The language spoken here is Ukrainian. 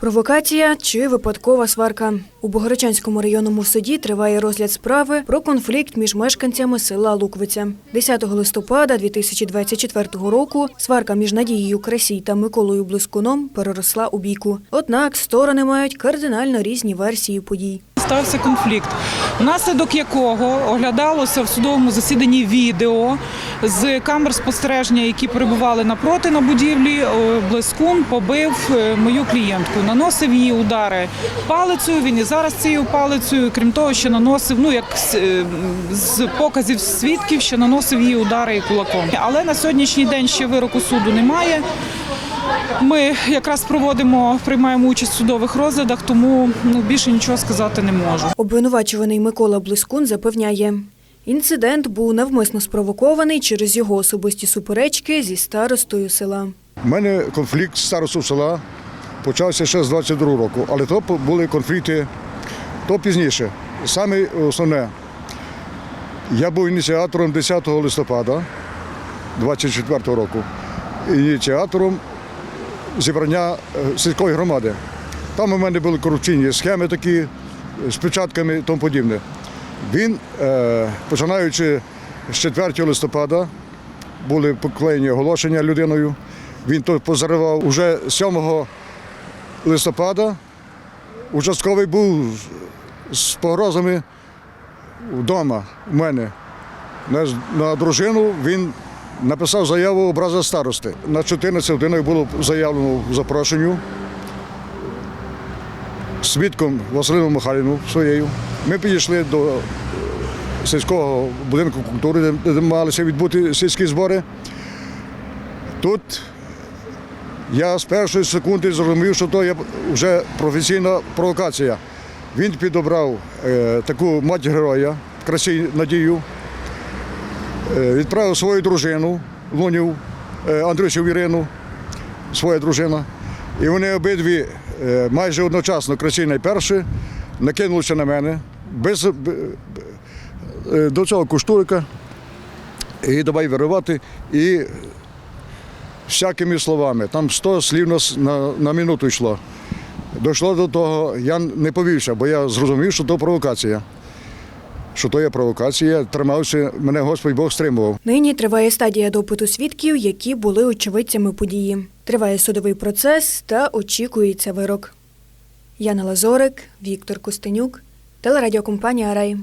Провокація чи випадкова сварка у Богородчанському районному суді триває розгляд справи про конфлікт між мешканцями села Луквиця. 10 листопада 2024 року сварка між Надією Красій та Миколою Блискуном переросла у бійку. Однак сторони мають кардинально різні версії подій. Стався конфлікт, внаслідок якого оглядалося в судовому засіданні відео з камер спостереження, які перебували напроти на будівлі. Блискун побив е, мою клієнтку, наносив їй удари палицею. Він і зараз цією палицею, крім того, що наносив, ну як з, е, показів свідків, що наносив їй удари і кулаком. Але на сьогоднішній день ще вироку суду немає. Ми якраз проводимо, приймаємо участь в судових розглядах, тому ну більше нічого сказати не можу. Обвинувачуваний Микола Блискун запевняє, інцидент був навмисно спровокований через його особисті суперечки зі старостою села. У мене конфлікт з старостою села почався ще з 22 року, але то були конфлікти то пізніше. Саме основне, я був ініціатором 10 листопада 24 року, ініціатором зібрання е, сільської громади. Там у мене були корупційні схеми такі е, з печатками і тому подібне. Він, е, починаючи з 4 листопада, були поклеєні оголошення людиною. Він то позаривав уже 7 листопада. Участковий був з- погрозами вдома у мене. На дружину він написав заяву образа старости. На 14 годинах було заявлено в запрошенню свідком Василину Михайлівну своєю. Ми підійшли до сільського будинку культури, де- малися відбути сільські збори. Тут я з першої секунди зрозумів, що то є вже професійна провокація. Він підобрав е, таку мать героя, красій Надію, е, відправив свою дружину Лунів, е, Андрюсів Ірину, своя дружина. І вони обидві е, майже одночасно, красій найперше, накинулися на мене без, е, до цього куштурика і давай виривати. І всякими словами. Там 100 слів на, на, на минуту йшло. Дійшло до того, я не повівся, бо я зрозумів, що то провокація. Що то є провокація, тримався, мене Господь Бог стримував. Нині триває стадія допиту свідків, які були очевидцями події. Триває судовий процес та очікується вирок. Яна Лазорик, Віктор Костенюк, телерадіокомпанія Рай.